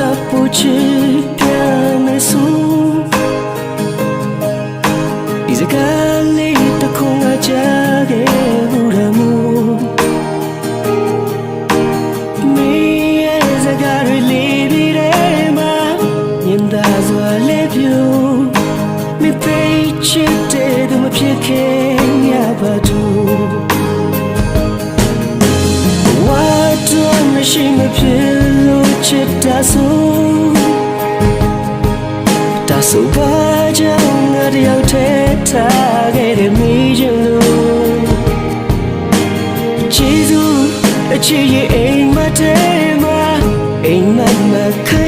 ချစ်ပြန်မဆိုးဒီစကားလေးတစ်ခုငါကြားခဲ့ဘူးရမို့မင်းရဲ့စကားတွေလေးပြီးတဲ့မှာမြင်သာစွာလေးပြူမသိချစ်တဲ့သူမဖြစ်ခဲ့ရပါဘူး What do I machine me jang na de out te ta ge de mi jin lu Jesu a chi ye aim ma te ma aim ma ma khai lu Di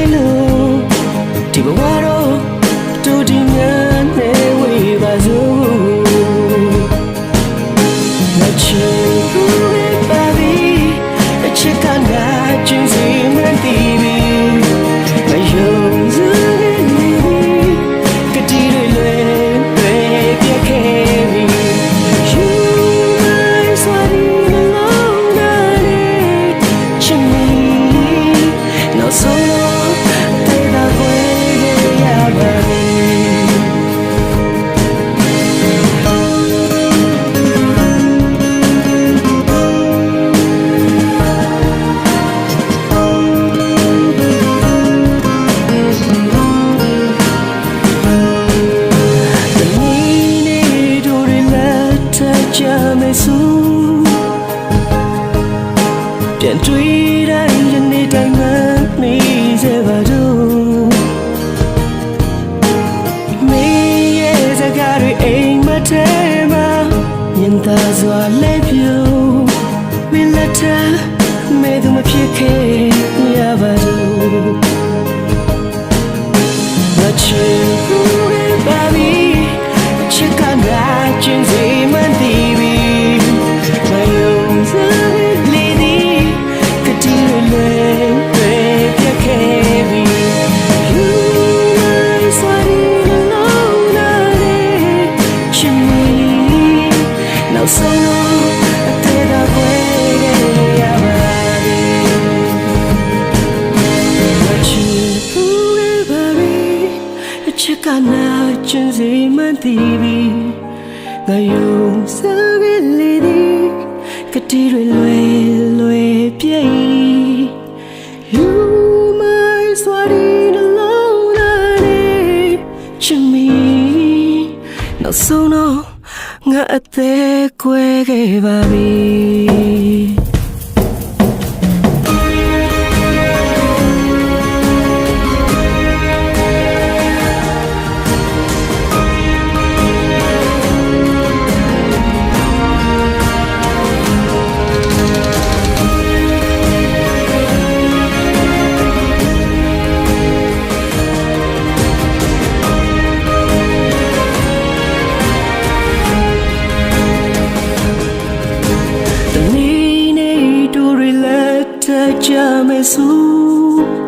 ပြန်တွေ့တိုင်းယနေ့တိုင်းမှမိစေပါတော့မင်းရဲ့စကားတွေအိမ်မထဲမှာမြင်သာစွာလဲပြူမင်းလက်ထပ်မဲသူမဖြစ်ခဲ့ရပါတော့ ပြီငါယုံစားကလေးဒီကတိတွေလွယ်လွယ်ပြည့် You my sweating alone and chimney နောက်ဆုံးတော့ ငါအသေးကွဲခဲ့ပါပြီ очами слух.